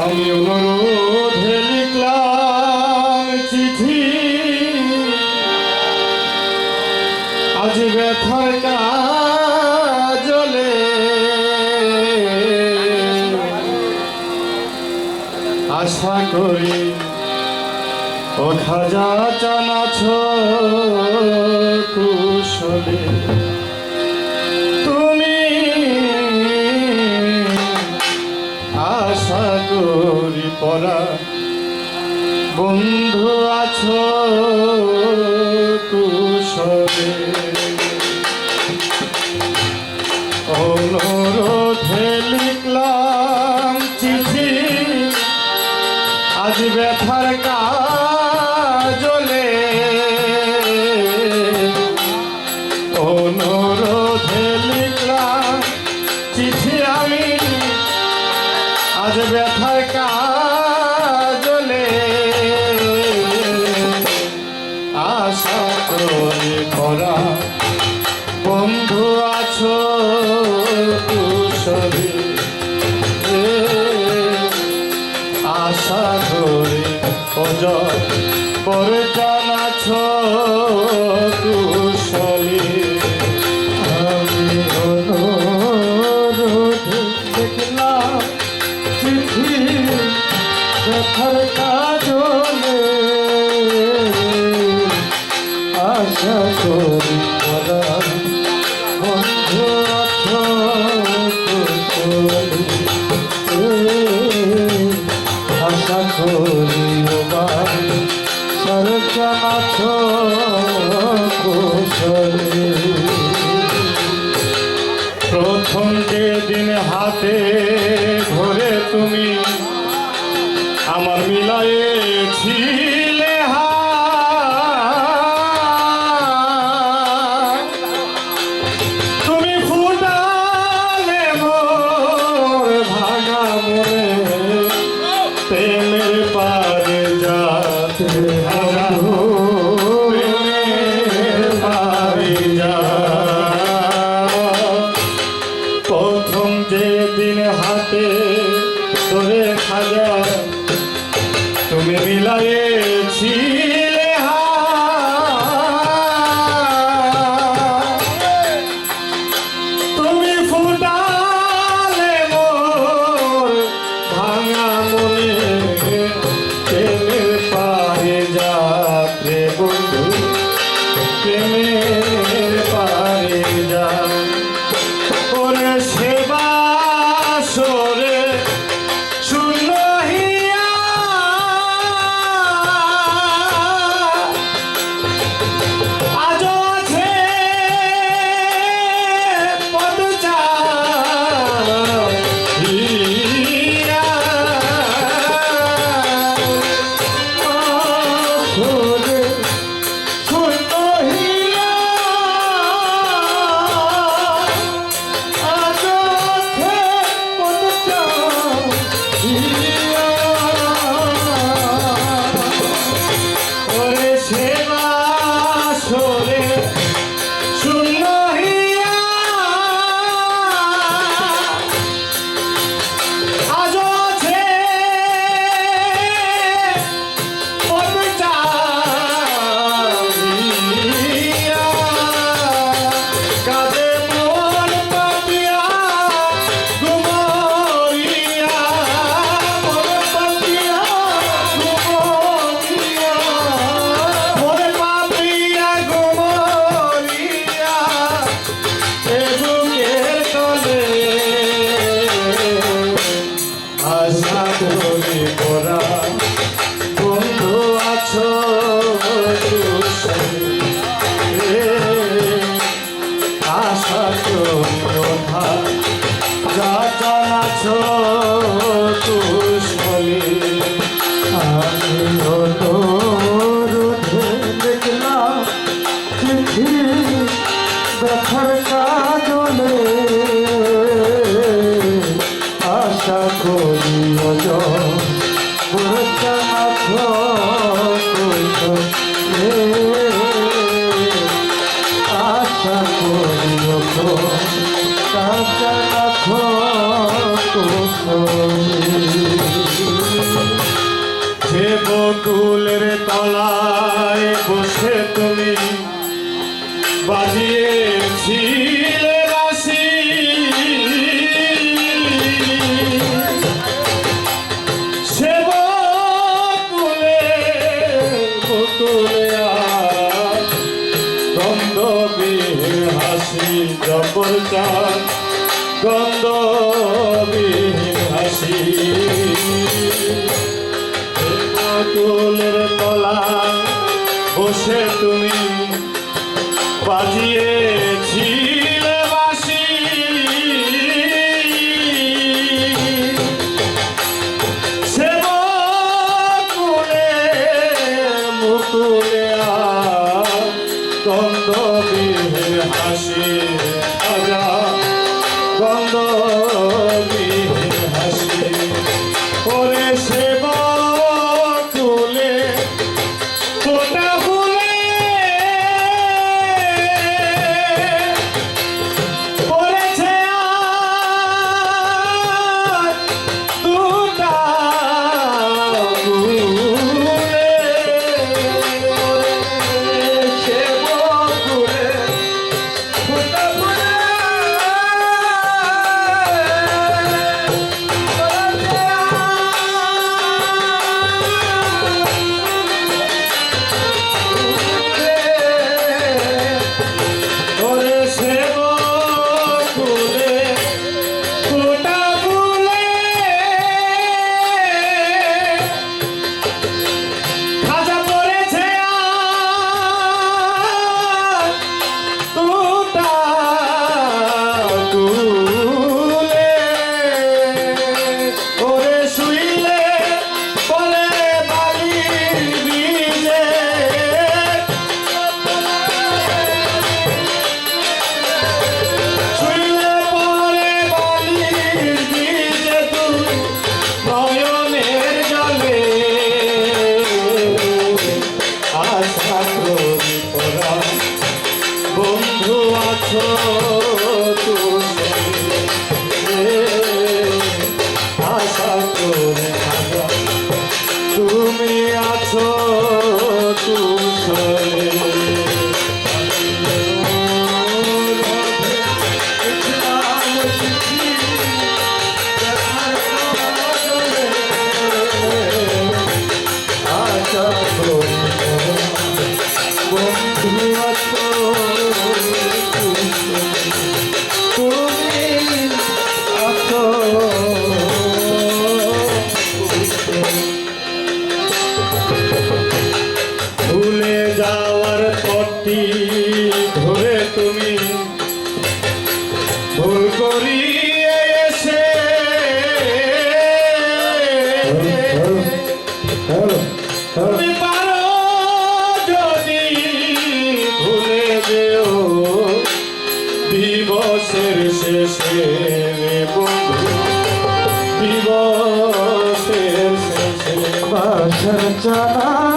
আমি অনুরোধে লিখলাম চিঠি। আশা ও খাজা ছ কুশলে। পরা বন্ধু আছো। কুশলী আশা ধরে অজ করে যা প্রথম যে দিন হাতে ধরে তুমি mi corazón. গন্ধবিহীন তলা বসে তুমি বাজিয়ে দিবসের শেষে বাসর চালা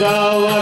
দাওয়া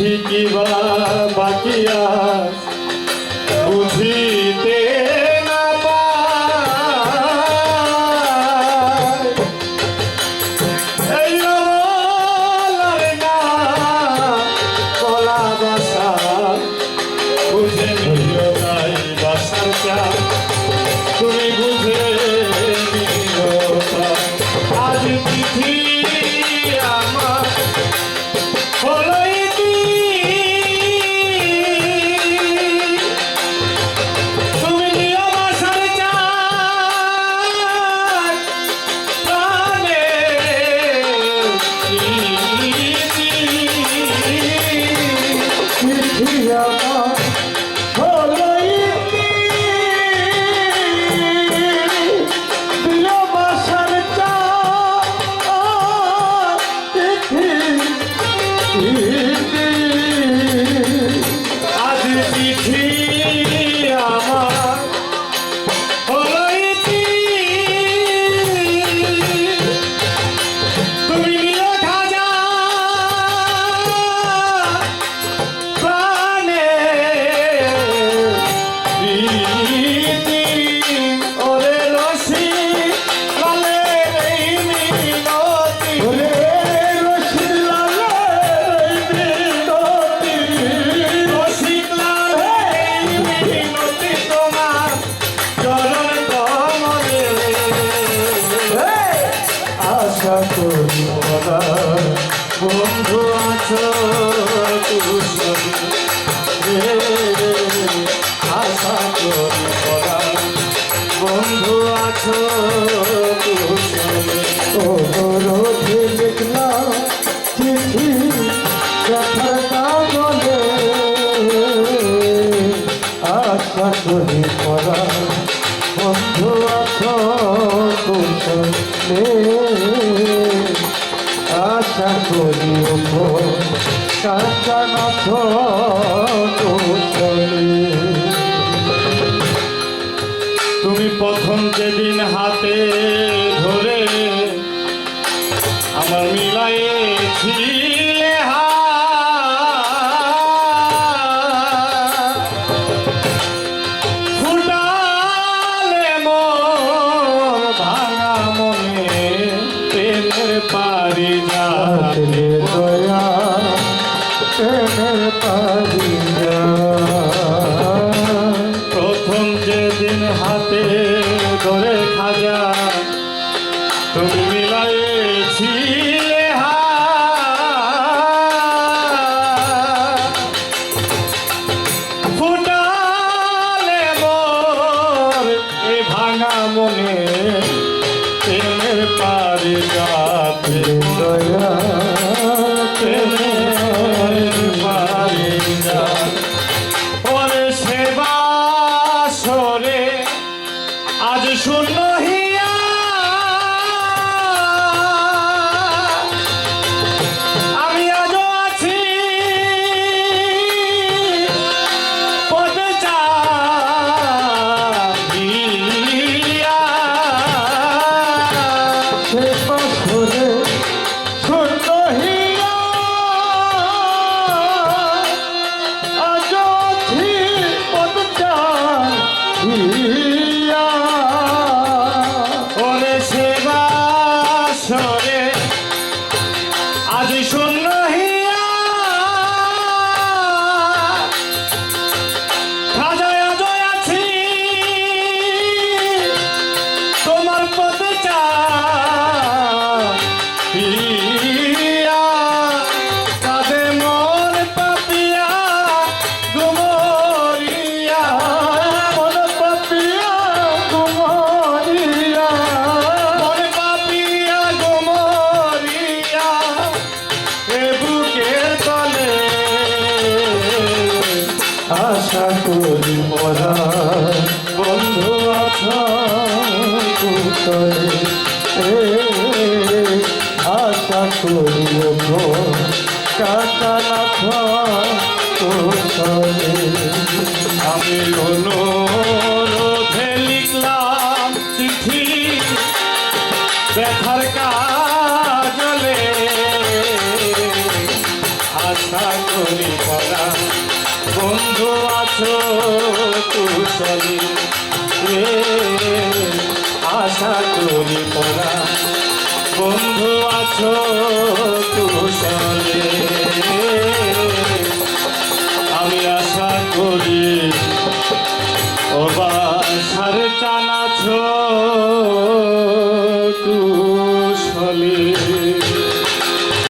লিখি কিবা বাকি আজ আছো বন্ধু আছো ও রোধে লিখলাম চিঠি যথাটা বলে আশা করি পড়া বন্ধু আছো কুশলে। আশা করি কাঞ্চন মিলাইয়েছি মনে করি পড়া বন্ধু আছো কুশলী। রে আশা করি পড়া বন্ধু আছো কুশলী। আমি আশা করি ও বাসার চানাছো